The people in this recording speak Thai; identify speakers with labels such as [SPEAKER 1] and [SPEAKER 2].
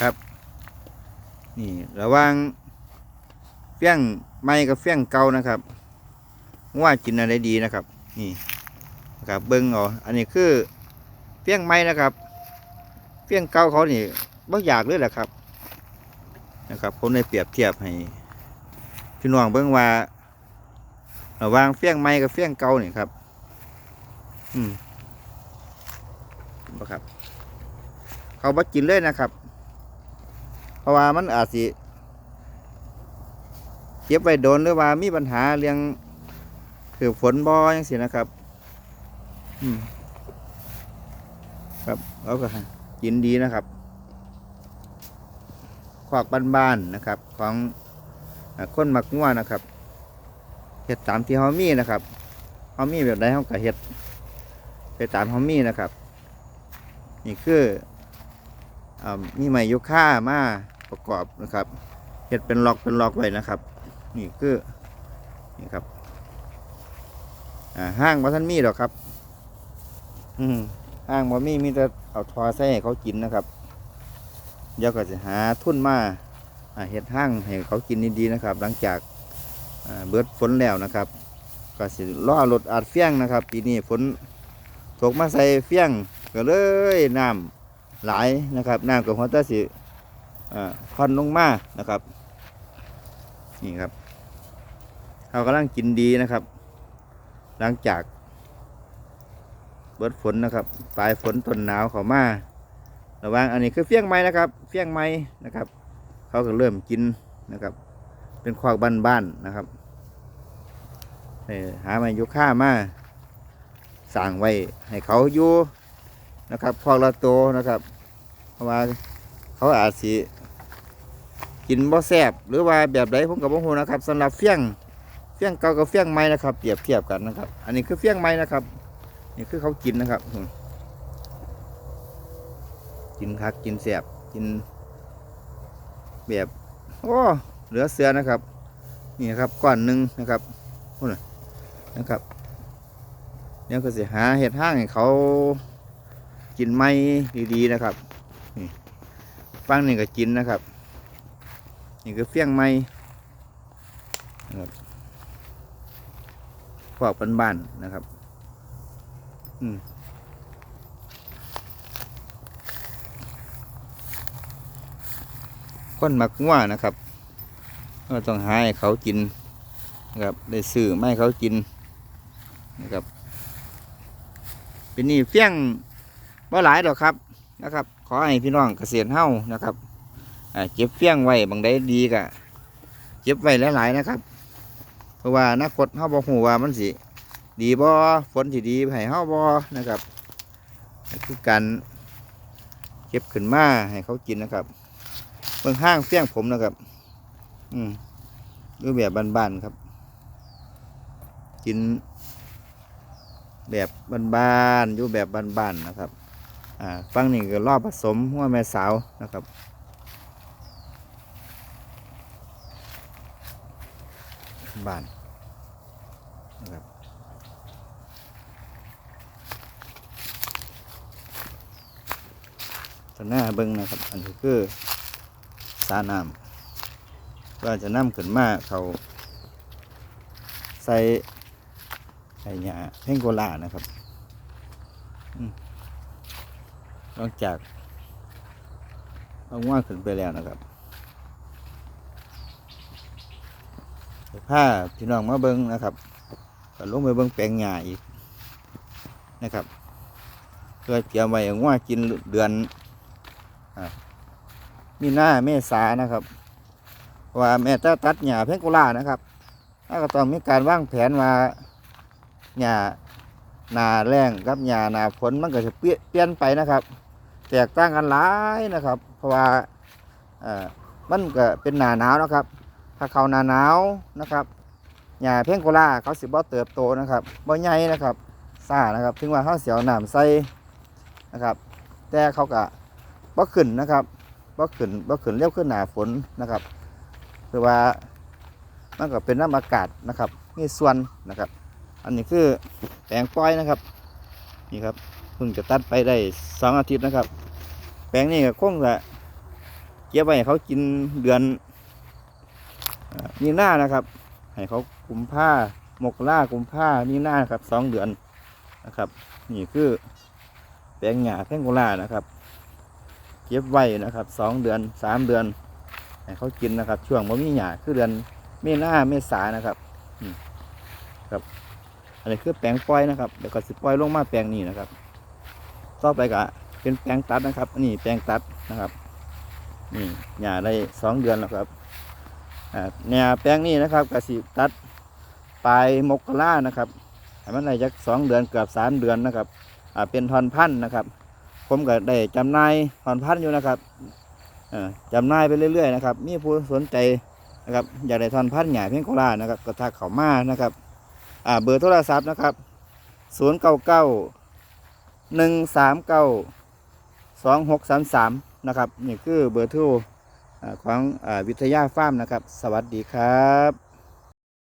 [SPEAKER 1] ครับ นี่ระว่างเฟี้ยงไม้กับเฟี้ยงเก่านะครับว่ากินอะไรดีนะครับ นี่นะครับเบิ้งเอาอันนี้คือเฟี้ยงไม้นะครับเฟี้ยงเก่าเขานี่บ่อยากเลยแหละครับ นะครับผมได้เปรียบเทียบให้พี่น้องเบิ้งว่าระวางเฟี้ยงไม้กับเฟี้ยงเก่านี่ครับ อืมบ่ครับ เขาบ่กินเลยนะครับ เพราะว่ามันอาจสิเก็บไว้โดนหรือว่ามีปัญหาเรื่องคือฝนบ่อยังสินะครับ อืม ครับเราก็กินดีนะครับขวากบ้านๆนะครับ ของอคนมักงัวนะครับเฮ็ดตามที่เฮามีนะครับเฮามีแบบใดเฮาก็เฮ็ดไปตามเฮามีนะครับ นี่คือ มีไม้ยุค่ามาประกอบนะครับเฮ็ดเป็นล็อกเป็นล็อกไว้นะครับ นี่คือนี่ครับห้างบ่ทันมีหรอกครับอืห้างบ่มีมีแต่เอาทอใส่ให้เขากินนะครับเดี๋ยวก็จะหาทุ่นมาเฮ็ดห้างให้เขากินดีๆนะครับ หลังจากเบิดฝนแล้วนะครับ ก็สิล่อรถอาดเฟี้ยงนะครับปีนี้ฝนตกมาใส่เฟี้ยงก็เลยน้ำ หลายนะครับน้ำกับหัวตาสิอ่าค่อนลงมานะครับนี่ครับเขากำลังกินดีนะครับ หลังจาก เบิดฝนนะครับ ปลายฝนต้นหนาวเขามาระวังอันนี้คือเฟี้ยงไม้นะครับ เฟี้ยงไม้นะครับ เขาก็เริ่มกินนะครับ เป็นคอกบ้านๆนะครับเออหาไม้ยุค่ามาสั่งไว้ให้เขาอยู่ นะครับคอกละโตนะครับเพราะว่าเขาอาจสิกินบ่แซบหรือว่าแบบใดผมกับบ่ฮู้นะครับสำหรับเฟี้ยงเฟี้ยงเก่ากับเฟี้ยงไม้นะครับเปรียบเทียบกันนะครับ อันนี้คือเฟี้ยงไม้นะครับนี่คือเขากินนะครับกินคักกินแสบกินแบบโอ้เหลือเสือนะครับ นี่นะครับก้อนหนึ่งนะครับพูดน่ะนะครับเนี่ยก็สิหาเห็ดห้างให้เขา กินไม้ดีๆนะครับนี่ฟังนี่ก็กินนะครับ นี่คือเฟี้ยงไม้นะครับพวกบ้านๆนะครับ อืมคนมักง่วนะครับก็ต้องหาให้เขากินนะครับได้ซื้อไม่เขากินนะครับเป็นนี่เฟี้ยง บ่หลายดอกครับนะครับ ขอให้พี่น้องเกษตรเฮ้านะครับเก็บเฟี้ยงไว้บางได้ดีกะเก็บไว้หลายๆนะครับ เพราะว่าอนาคตเฮ้าบ่ฮู้ว่ามันสิดีบ่ฝนสิดีให้เฮ้าบ่นะครับคือการเก็บขึ้นมาให้เขากินนะครับเบิ่งห้างเฟี้ยงผมนะครับ อืมดูแบบบ้านๆครับ กินแบบบ้านๆอยู่แบบบ้านๆนะครับ ฟังนี่ก็รอบผสมหัวแม่สาวนะครับบ้านนะครับตหน้าเบิ้งนะครับ อันนี้คือสาน้ำว่าจะนำขึ้นมาเขาใส่ไอ้หยาเพ่งโกลานะครับอืม นอกจากเอาว่าขึ้นไปแล้วนะครับผ้าพี่น้องมาเบิ้งนะครับก็ลงไปเบิ้งแปลงหญ้าอีกนะครับเพื่อเตรียมไว้เอาว่ากินเดือนมีหน้าเมษานะครับว่าแม่จะตัดหญ้าเพงกุลานะครับถ้าก็ต้องมีการวางแผนว่าหญ้าหนาแรงกับหญ้าหนาฝนมันก็จะเปลี่ยนเปลี่ยนไปนะครับ แตกต่างกันหลายนะครับ เพราะว่าเออมันก็เป็นหนาหนาวนะครับ ถ้าเขาหนาหนาวนะครับหญ้าเพ่งโกุลาเขาสิบ่เติบโตนะครับบ่ใหญ่นะครับซ่านะครับ ถึงว่าเขาเสียวหนามใส่นะครับ แต่เขาก็บ่ขึ้นนะครับบ่ขึ้นบ่ขึ้นเร็วขึ้นหนาฝนนะครับคือว่ามันก็เป็นน้ำอากาศนะครับมีส่วนนะครับ อันนี้คือแปลงปล่อยนะครับ นี่ครับ พิ่งจะตัดไปได้สองอาทิตย์นะครับ แปลงนี้ก็คงจะเก็บไว้ให้เขากินเดือนเอ่อมีหน้านะครับ ให้เขากุมผ้ามกรากุมผ้ามีหน้าครับสองเดือนนะครับ นี่คือแปลงหญ้าแพงโกลานะครับ เก็บไว้นะครับสองเดือนสามเดือนให้เขากินนะครับ ช่วงบ่มีหญ้าคือเดือนเมษาเมษานะครับครับ อันนี้คือแปลงปล่อยนะครับ เดี๋ยวก็สิปล่อยลงมาแปลงนี้นะครับ ต่อไปก็เป็นแปลงตัดนะครับนนี้แปลงตัดนะครับนี่หญ้าได้สองเดือนแล้วครับแนวแปลงนี้นะครับก็สิตัดปลายมกรานะครับมันได้จักสองเดือนเกือบสามเดือนนะครับเป็นทอนพันธุ์นะครับ ผมก็ได้จำนายทอนพันธุ์อยู่นะครับจำนายไปเรื่อยๆนะครับ มีผู้สนใจนะครับอยากได้ทอนพันธุ์ใหญ่เพียงโครานะครับก็ทักเขามานะครับเบอร์โทรศัพท์นะครับศูนย์เก้าเก้า หนึ่งสามเก้าสองหกสามสามนะครับนี่คือเบอร์โทรของวิทยาฟาร์มนะครับ สวัสดีครับ